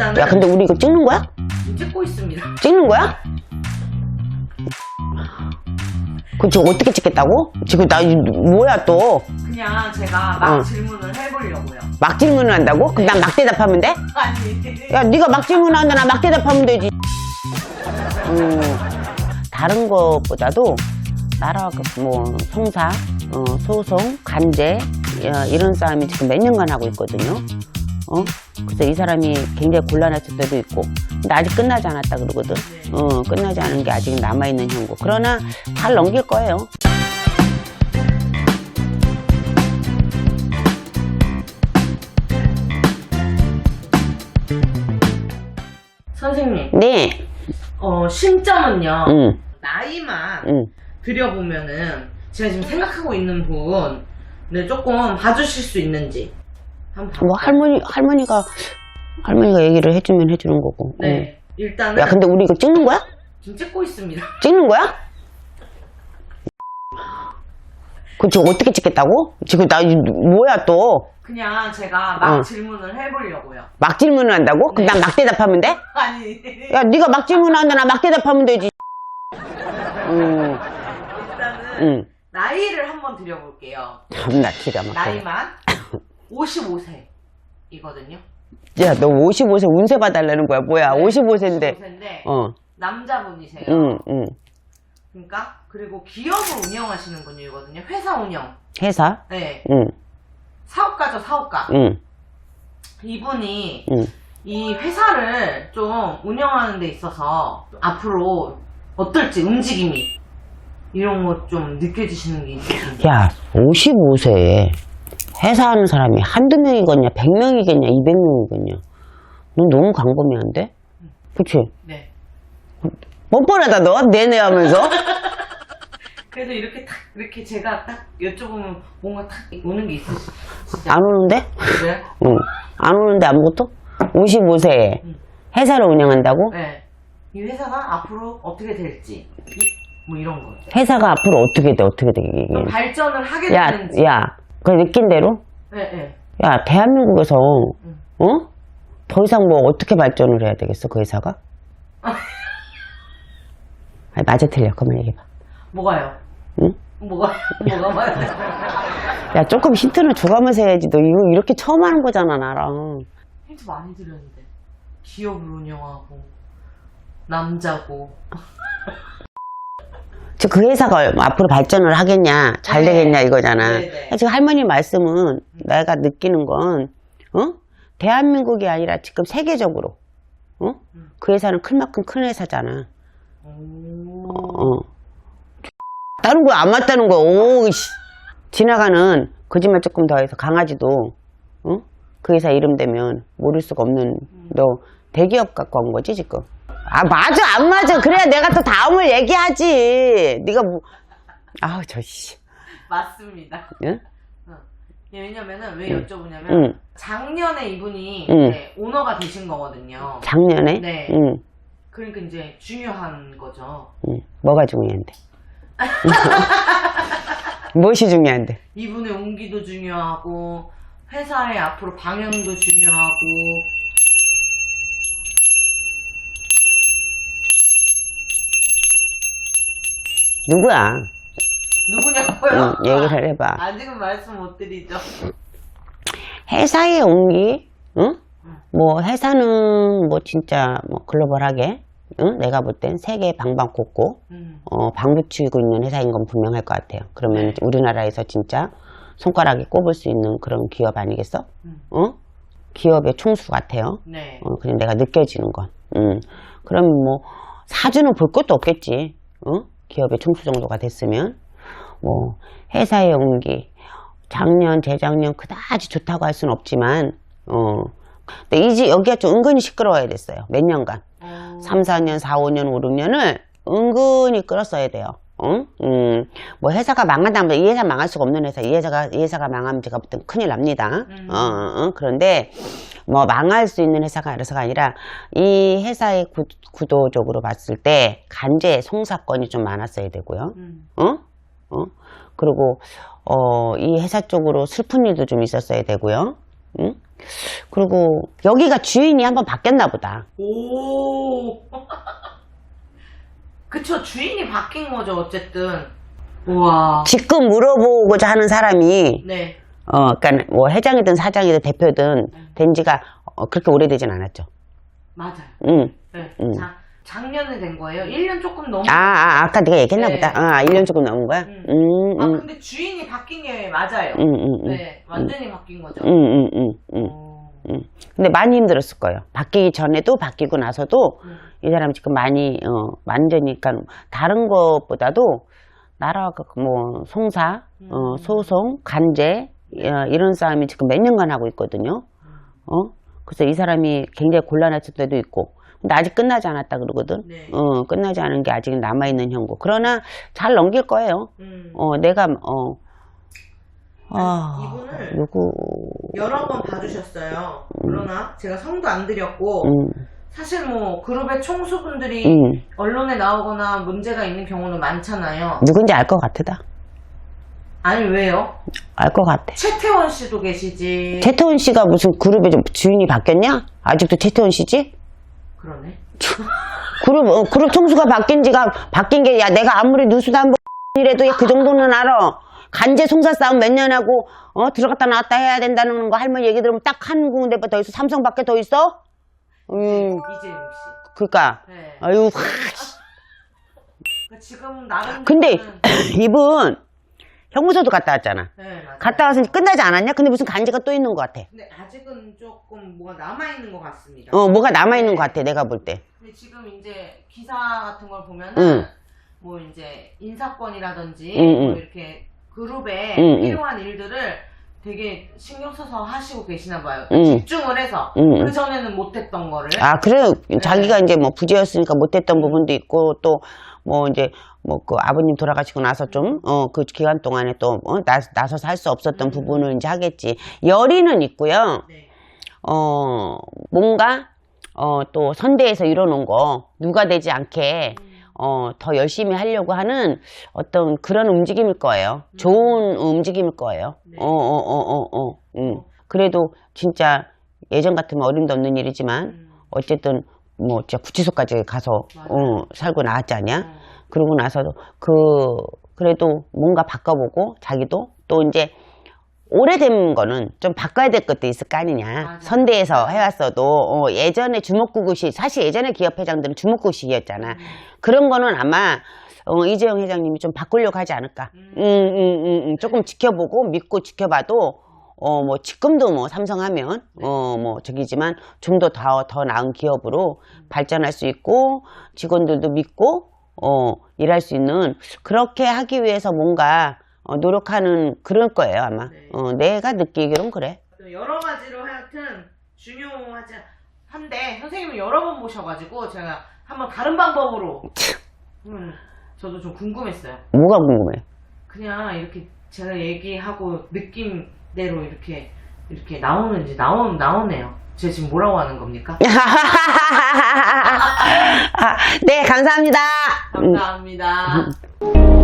일단은 야, 근데 우리 이거 찍는 거야? 찍고 있습니다. 찍는 거야? 그저 어떻게 찍겠다고? 지금 나 이- 뭐야 또? 그냥 제가 막 어. 질문을 해보려고요. 막 질문을 한다고? 그럼 난 막 대답하면 돼? 아니. 야, 네가 막 질문하는데 나 막 대답하면 되지. 음, 다른 것보다도 나라 뭐 송사, 어, 소송, 간제 야, 이런 싸움이 지금 몇 년간 하고 있거든요. 어? 그래서 이 사람이 굉장히 곤란했을 때도 있고, 근데 아직 끝나지 않았다 그러거든. 어, 끝나지 않은 게 아직 남아 있는 형국. 그러나 잘 넘길 거예요. 선생님, 네, 어, 심점은요. 응, 나이만 응. 들여보면은 제가 지금 생각하고 있는 부분을 조금 봐주실 수 있는지? 뭐 할머니 할머니가 할머니가 얘기를 해주면 해주는 거고. 네. 응. 일단은 야, 근데 우리 이거 찍는 거야? 지금 찍고 있습니다. 찍는 거야? 그저 어떻게 찍겠다고? 지금 나 이- 뭐야 또? 그냥 제가 막 어. 질문을 해보려고요. 막 질문을 한다고? 그럼 네. 난막 대답하면 돼? 아니. 야, 네가 막 질문하는데 나 막 대답하면 되지. 음, 일단은 음. 나이를 한번 드려볼게요. 참나 기가 막혀. 나이만 55세이거든요. 야, 너 55세 운세 봐달라는 거야? 뭐야? 55세인데. 55세인데 어, 남자분이세요. 응, 응. 그러니까 그리고 기업을 운영하시는 분이거든요. 회사 운영. 회사? 네. 응, 사업가죠, 사업가. 응, 이분이 응. 이 회사를 좀 운영하는 데 있어서 앞으로 어떨지 움직임이 이런 거 좀 느껴지시는 게 있으신지. 야, 55세에 회사 하는 사람이 한두 명이겠냐, 100명이겠냐, 200명이겠냐. 넌 너무 광범위한데? 그치? 네. 뻔뻔하다, 너? 내내 하면서? 그래서 이렇게 탁 이렇게 제가 딱 여쭤보면 뭔가 탁 오는 게 있으시죠? 안 오는데? 그래? 응. 안 오는데, 아무것도? 55세에 응. 회사를 운영한다고? 네. 이 회사가 앞으로 어떻게 될지 이- 뭐 이런 거. 회사가 앞으로 어떻게 돼, 어떻게 돼, 이게. 발전을 하게 야, 되는지. 야, 그 느낀 대로? 네, 네. 야, 대한민국에서, 응. 어? 더 이상 뭐 어떻게 발전을 해야 되겠어, 그 회사가? 아니, 맞아, 틀려. 그만 얘기해봐. 뭐가요? 응? 뭐가 뭐가 맞아요? 야, 조금 힌트는 줘가면서 해야지. 너 이거 이렇게 처음 하는 거잖아, 나랑. 힌트 많이 드렸는데 기업을 운영하고 남자고 저 그 회사가 앞으로 발전을 하겠냐, 잘 네. 되겠냐, 이거잖아. 네, 네. 지금 할머니 말씀은 내가 느끼는 건, 어? 대한민국이 아니라 지금 세계적으로, 어? 음. 그 회사는 큰 만큼 큰 회사잖아. 오. 어. 다른 거 안 맞다는 거야. 오, 씨. 지나가는 거짓말 조금 더 해서 강아지도, 어? 그 회사 이름 되면 모를 수가 없는, 너 대기업 갖고 온 거지, 지금? 아, 맞아, 안 맞아. 그래야 내가 또 다음을 얘기하지. 네가 뭐, 아우, 저, 씨. 맞습니다. 응? 어. 예, 왜냐면은 왜 여쭤보냐면 응. 작년에 이분이 응. 이제 오너가 되신 거거든요. 작년에? 네. 응, 그러니까 이제 중요한 거죠. 응. 뭐가 중요한데? 무엇이 중요한데? 이분의 운기도 중요하고 회사의 앞으로 방향도 중요하고 누구야? 누구냐고요? 응, 얘기를 해봐. 아직은 말씀 못 드리죠. 회사에 옮기, 응? 뭐, 회사는 뭐, 진짜, 뭐, 글로벌하게, 응? 내가 볼 땐 세계 방방곡곡, 음. 어, 방붙이고 있는 회사인 건 분명할 것 같아요. 그러면 네. 우리나라에서 진짜 손가락에 꼽을 수 있는 그런 기업 아니겠어? 음. 어? 기업의 총수 같아요. 네. 어, 그냥 내가 느껴지는 건. 음. 그럼 뭐, 사주는 볼 것도 없겠지. 어? 기업의 총수 정도가 됐으면. 뭐, 회사에 옮기. 작년, 재작년 그다지 좋다고 할 수는 없지만, 어. 근데 이제 여기가 좀 은근히 시끄러워야 됐어요. 몇 년간. 어, 3, 4년, 4, 5년, 5, 6년을 은근히 끌었어야 돼요. 응? 음, 뭐 회사가 망한다면 이 회사 망할 수가 없는 회사, 이 회사가 이 회사가 망하면 제가 볼땐 큰일 납니다. 음. 어, 어, 어. 그런데 뭐 망할 수 있는 회사가 알아서가 아니라 이 회사의 구, 구도적으로 봤을 때 간제 송사건이 좀 많았어야 되고요. 음. 어? 어? 그리고 어, 이 회사 쪽으로 슬픈 일도 좀 있었어야 되고요. 응? 그리고 여기가 주인이 한번 바뀌었나 보다. 오. 그쵸, 주인이 바뀐 거죠, 어쨌든. 우와. 지금 물어보고자 하는 사람이 네. 어, 그러니까 뭐 회장이든 사장이든 대표든 된 지가 어, 그렇게 오래되진 않았죠. 맞아요. 응. 네. 음. 자, 작년에 된 거예요. 1년 조금 넘은 아, 아, 아까 네가 얘기했나 네. 보다. 아, 1년 조금 넘은 거야? 음. 음, 아, 음, 근데 주인이 바뀐 게 맞아요. 음, 음, 음. 네, 완전히 바뀐 거죠. 음, 음, 음, 음. 어, 음. 근데 많이 힘들었을 거예요. 바뀌기 전에도 바뀌고 나서도 음. 이 사람이 지금 많이, 어, 완전히, 그러니까 다른 것보다도 나라가 뭐, 송사, 어, 음. 소송, 간제, 어, 이런 싸움이 지금 몇 년간 하고 있거든요. 어? 그래서 이 사람이 굉장히 곤란했을 때도 있고. 근데 아직 끝나지 않았다 그러거든. 네. 어, 끝나지 않은 게 아직 남아 있는 형고. 그러나 잘 넘길 거예요. 음. 어, 내가, 어, 아, 이분을 누구, 여러 번 봐주셨어요. 그러나 제가 성도 안 드렸고 음, 사실 뭐 그룹의 총수분들이 음. 언론에 나오거나 문제가 있는 경우는 많잖아요. 누군지 알 것 같다. 아니 왜요? 알 것 같아. 최태원 씨도 계시지. 최태원 씨가 무슨 그룹의 좀 주인이 바뀌었냐? 아직도 최태원 씨지? 그러네. 그룹, 어, 그룹 총수가 바뀐 지가, 바뀐 게, 야, 내가 아무리 누수담보 이래도 그 정도는 알아. 간제 송사 싸움 몇 년 하고, 어, 들어갔다 나왔다 해야 된다는 거 할머니 얘기 들으면 딱 한 군데밖에 더 있어. 삼성밖에 더 있어? 음, 이재용 씨. 그니까. 네. 아유, 하, 그러니까 지금 나름 근데 이분 형무소도 갔다 왔잖아. 네, 맞아요. 갔다 와서 끝나지 않았냐? 근데 무슨 간제가 또 있는 것 같아. 근데 아직은 조금 뭐가 남아 있는 것 같습니다. 어, 뭐가 남아있는 것 같아, 내가 볼 때. 근데 지금 이제 기사 같은 걸 보면은 응. 뭐 이제 인사권이라든지 응, 뭐 응. 이렇게 그룹에 응, 응. 필요한 일들을 되게 신경 써서 하시고 계시나 봐요. 응. 집중을 해서 응, 응. 그 전에는 못했던 거를. 아, 그래. 네. 자기가 이제 뭐 부재였으니까 못했던 부분도 있고, 또, 뭐 이제, 뭐 그 아버님 돌아가시고 나서 좀, 어, 그 기간 동안에 또, 어, 나, 나서서 할 수 없었던 음. 부분을 이제 하겠지. 열의는 있고요. 네. 어, 뭔가, 어, 또 선대에서 이뤄놓은 거, 누가 되지 않게, 어, 더 열심히 하려고 하는 어떤 그런 움직임일 거예요. 좋은 움직임일 거예요. 네. 어, 어, 어, 어, 어. 음. 그래도 진짜 예전 같으면 어림도 없는 일이지만, 음. 어쨌든 뭐 진짜 구치소까지 가서 맞아요. 어, 살고 나왔지 않냐? 어. 그러고 나서도 그 그래도 뭔가 바꿔보고 자기도 또 이제 오래된 거는 좀 바꿔야 될 것도 있을 거 아니냐. 맞아요. 선대에서 해왔어도 어, 예전에 주먹구구식 사실 예전에 기업 회장들은 주먹구식이었잖아. 그런 거는 아마 어, 이재용 회장님이 좀 바꾸려고 하지 않을까. 음. 음, 음, 음, 음. 조금 지켜보고 믿고 지켜봐도 어, 뭐, 지금도 뭐, 삼성하면, 어, 뭐, 저기지만, 좀 더 더, 더 나은 기업으로 발전할 수 있고, 직원들도 믿고, 어, 일할 수 있는, 그렇게 하기 위해서 뭔가, 어, 노력하는 그럴 거예요, 아마. 네. 어, 내가 느끼기론 그래. 또 여러 가지로 하여튼 중요하지 한데 선생님을 여러 번 모셔가지고 제가 한번 다른 방법으로 음, 저도 좀 궁금했어요. 뭐가 궁금해? 그냥 이렇게 제가 얘기하고 느낌대로 이렇게 이렇게 나오는지 나오 나오네요. 제가 지금 뭐라고 하는 겁니까? 아, 네, 감사합니다. 음. 감사합니다.